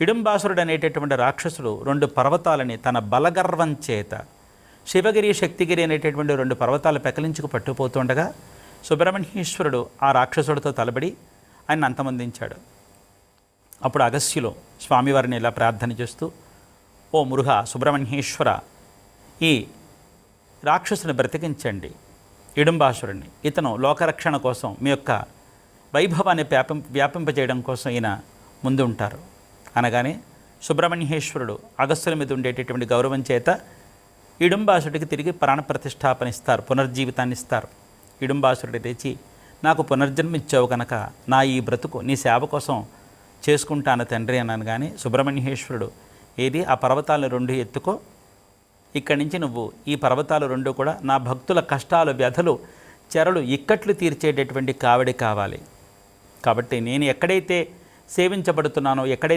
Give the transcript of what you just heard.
ఇడుంబాసురుడు అనేటటువంటి రాక్షసుడు రెండు పర్వతాలని తన బలగర్వం చేత శివగిరి శక్తిగిరి అనేటటువంటి రెండు పర్వతాలు పెకలించుకు పట్టుకుపోతుండగా సుబ్రహ్మణ్యేశ్వరుడు ఆ రాక్షసుడితో తలబడి ఆయన అంతమందించాడు. అప్పుడు అగస్యులు స్వామివారిని ఇలా ప్రార్థన చేస్తూ ఓ మురుఘ సుబ్రహ్మణ్యేశ్వర ఈ రాక్షసుని బ్రతికించండి ఇడుంబాసురుణ్ణి. ఇతను లోకరక్షణ కోసం మీ యొక్క వైభవాన్ని వ్యాపం వ్యాపింపజేయడం కోసం ఈయన ముందు ఉంటారు అనగానే సుబ్రహ్మణ్యేశ్వరుడు అగస్సుల మీద ఉండేటటువంటి గౌరవం చేత ఇడుంబాసుడికి తిరిగి ప్రాణప్రతిష్టాపన ఇస్తారు పునర్జీవితాన్ని ఇస్తారు. ఇడుంబాసురుడి తెచ్చి నాకు పునర్జన్మ ఇచ్చావు కనుక నా ఈ బ్రతుకు నీ సేవ కోసం చేసుకుంటాను తండ్రి అన్నాను కానీ సుబ్రహ్మణ్యేశ్వరుడు ఏది ఆ పర్వతాలను రెండు ఎత్తుకో. ఇక్కడి నుంచి నువ్వు ఈ పర్వతాలు రెండు కూడా నా భక్తుల కష్టాలు వ్యధలు చెరలు ఇక్కట్లు తీర్చేటటువంటి కావడి కావాలి. కాబట్టి నేను ఎక్కడైతే సేవించబడుతున్నానో ఎక్కడైతే